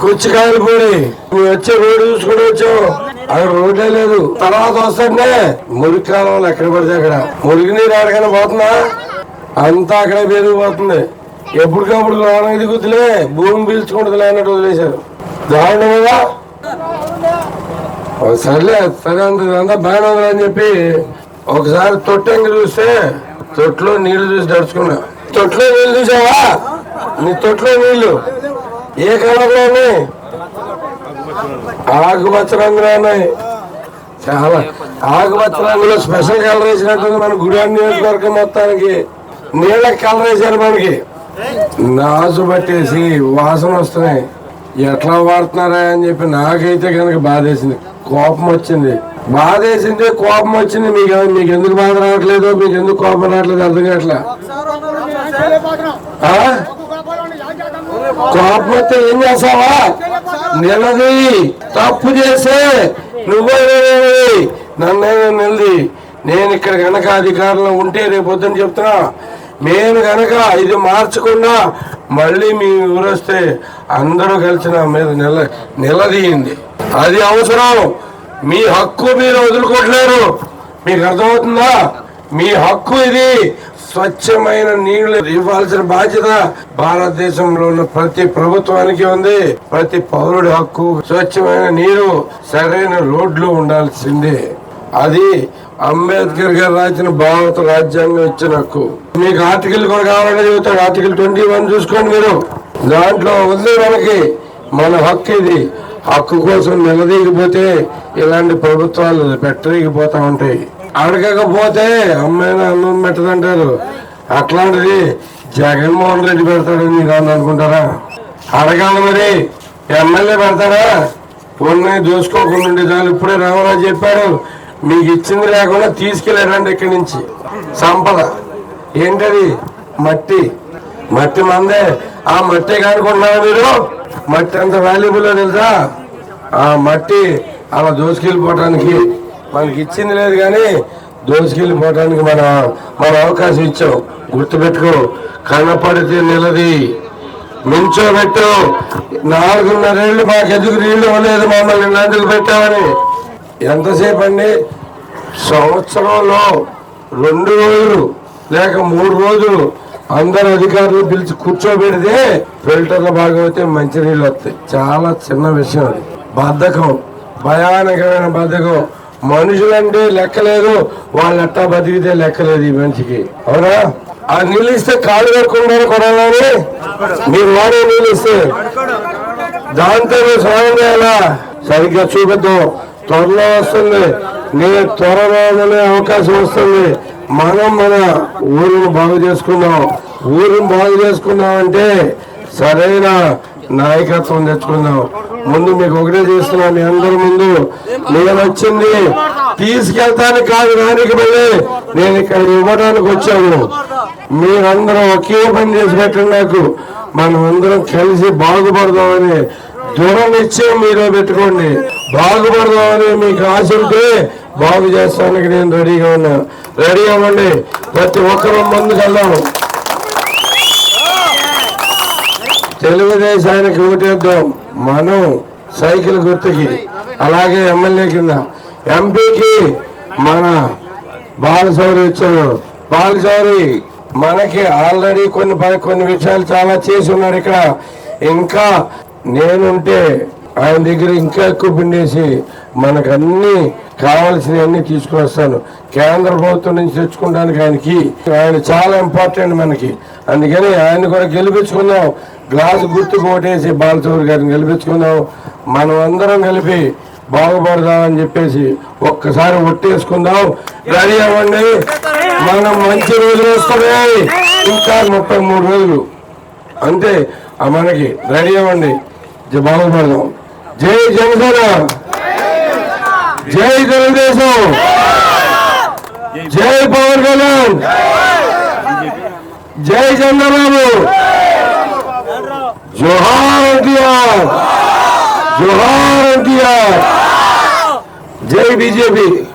కుచ్చికాయలు పూడి నువ్వు వచ్చే రోడ్డు చూసుకుని వచ్చావు. అక్కడ రోడ్డే లేదు. తర్వాత వస్తుంటే మురికి కాలంలో ఎక్కడ పడితే అక్కడ. మురికి నీరు ఎక్కడికైనా పోతుందా? అంతా అక్కడే పెరిగిపోతుంది ఎప్పటికప్పుడు లోన దిగుతులే భూమి పీల్చుకుంటుంది అన్నట్టు వదిలేశారు. దారుణం కదా? సర్లే సరే అంత అంతా బాగానే ఉంది అని చెప్పి ఒకసారి తొట్టెంగి చూస్తే తొట్లో నీళ్ళు చూసి దడుచుకున్నా తొట్లో నీళ్ళు చూసావా? నీ తొట్లో నీళ్ళు. ఏ కలర్లో ఉన్నాయి ఆకుపచ్చ రంగులో ఉన్నాయి. చాలా ఆకుపచ్చ రంగులో స్పెషల్ కలర్ వేసినట్టుంది మన గుడి నియోజకవర్గం మొత్తానికి. నీళ్ళకి కలర్ వేశారు మనకి. నాసు పట్టేసి వాసన వస్తున్నాయి. ఎట్లా వాడుతున్నారా అని చెప్పి నాకైతే కనుక బాధేసింది. కోపం వచ్చింది. బాధేసింది కోపం వచ్చింది. మీకు మీకు ఎందుకు బాధ రావట్లేదు మీకు ఎందుకు కోపం రావట్లేదు అర్థం కావట్లే. కాకపోతే ఏం చేస్తావా? నిలది తప్పు చేసే నువ్వే నన్నైనా నిలది. నేను ఇక్కడ కనుక అధికారంలో ఉంటే రేపు పొద్దున చెప్తున్నా నేను కనుక ఇది మార్చకుండా మళ్ళీ మీ ఊరొస్తే అందరూ కలిసి నా మీద నిల నిలదీయింది అది అవసరం. మీ హక్కు మీరు వదులుకోవట్లేరు. మీకు అర్థమవుతుందా? మీ హక్కు ఇది. స్వచ్ఛమైన నీళ్ళు ఇవ్వాల్సిన బాధ్యత భారతదేశంలో ఉన్న ప్రతి ప్రభుత్వానికి ఉంది. ప్రతి పౌరుడి హక్కు స్వచ్ఛమైన నీరు సరైన రోడ్లు ఉండాల్సిందే. అది అంబేద్కర్ గారు రాసిన భారత రాజ్యాంగం ఇచ్చిన హక్కు. మీకు ఆర్టికల్ కూడా కావాలని చెబుతాడు. ఆర్టికల్ ట్వంటీ వన్ చూసుకోండి మీరు. దాంట్లో ఉంది మనకి. మన హక్కు ఇది. హక్కు కోసం నిలదీయకపోతే ఇలాంటి ప్రభుత్వాలు పెట్టలేకపోతా ఉంటాయి. అడగకపోతే అమ్మాయిని అన్నం పెట్టదంటారు. అట్లాంటిది జగన్మోహన్ రెడ్డి పెడతాడు మీరు అని అనుకుంటారా? అడగాలి మరి. ఎమ్మెల్యే పెడతాడా? పొన్నే దోసుకోకుండా ఉండేదాన్ని. చాలు ఇప్పుడే రామరాజు చెప్పాడు మీకు ఇచ్చింది లేకుండా తీసుకెళ్ళాడండి ఇక్కడి నుంచి. సంపద. ఏంటది? మట్టి. మట్టి మందే. ఆ మట్టి కనుకుంటున్నారా మీరు? మట్టి అంత వాల్యుబుల్ తెలుసా? ఆ మట్టి అలా దోసుకెళ్ళిపోవటానికి మనకి ఇచ్చింది లేదు కానీ దోసుకెళ్ళిపోవటానికి మన మన అవకాశం ఇచ్చాం గుర్తుపెట్టుకో. కనపడితే నిలది. మించోబెట్టు నాలుగున్నరేళ్ళు మాకు ఎదుగు నీళ్ళు ఇవ్వలేదు మమ్మల్ని నందులు పెట్టామని ఎంతసేపు అండి సంవత్సరంలో రెండు రోజులు లేక మూడు రోజులు అందరు అధికారులు పిలిచి కూర్చోబెడితే ఫిల్టర్లు బాగోతే మంచినీళ్ళు వస్తాయి. చాలా చిన్న విషయం అది. బద్ధకం. భయానకమైన బద్ధకం. మనుషులంటే లెక్కలేదు వాళ్ళు అట్టా బతికితే లెక్కలేదు ఈ మనిషికి. అవునా? ఆ నీళ్ళు ఇస్తే కాళ్ళు కడుకుంటారు కొడాలని మీరు వాడే నీళ్ళు ఇస్తే దాంతో మీరు స్నానం చేయాలా? సరిగ్గా చూపిద్దాం త్వరలో వస్తుంది. నేను త్వరలోనే అవకాశం వస్తుంది. మనం మన ఊరిని బాగు చేసుకుందాం. ఊరిని బాగు చేసుకుందాం అంటే సరైన నాయకత్వం తెచ్చుకుందాం. ముందు మీకు ఒకటే చేస్తున్నా మీ అందరి ముందు. నేను వచ్చింది తీసుకెళ్తానికి కాదు దానికి మళ్ళీ నేను ఇక్కడ ఇవ్వడానికి వచ్చాను. మీరందరూ ఒకే పని చేసి పెట్టండి నాకు. మనం అందరం కలిసి బాగుపడదామని దృఢ నిశ్చయం మీలో పెట్టుకోండి. బాగుపడదామని మీకు ఆశ ఉంటే బాగు చేస్తానికి నేను రెడీగా ఉన్నా. రెడీ అవ్వండి. ప్రతి ఒక్కరూ ముందుకు వెళ్దాం తెలుగుదేశానికి ఓటేద్దాం. మనం సైకిల్ గుర్తుకి అలాగే ఎమ్మెల్యే కింద ఎంపీకి మన బాలశౌరి ఇచ్చారు బాలశౌరి మనకి ఆల్రెడీ కొన్ని ప- కొన్ని విషయాలు చాలా చేసి ఉన్నాడు ఇక్కడ. ఇంకా నేనుంటే ఆయన దగ్గర ఇంకా ఎక్కువ పిండేసి మనకు అన్ని కావాల్సినవన్నీ తీసుకువస్తాను కేంద్ర ప్రభుత్వం నుంచి తెచ్చుకోవడానికి ఆయనకి ఆయన చాలా ఇంపార్టెంట్ మనకి. అందుకని ఆయన కూడా గెలిపించుకుందాం. గ్లాస్ గుర్తు కోటేసి బాలచౌరి గారిని గెలిపించుకుందాం. మనం అందరం కలిపి బాగుపడదామని చెప్పేసి ఒక్కసారి ఒట్టేసుకుందాం. రెడీ అవ్వండి? మనం మంచి రోజులు వస్తున్నాయి ఇంకా ముప్పై మూడు రోజులు. అంతే ఆ మనకి. రెడీ అవ్వండి. బాగుపడదాం. జై జనసేన. జై తెలుగుదేశం. జై పవన్ కళ్యాణ్. జై చంద్రబాబు. జోహార్ ఎన్టీఆర్. జోహార్ ఎన్టీఆర్. జై బీజేపీ.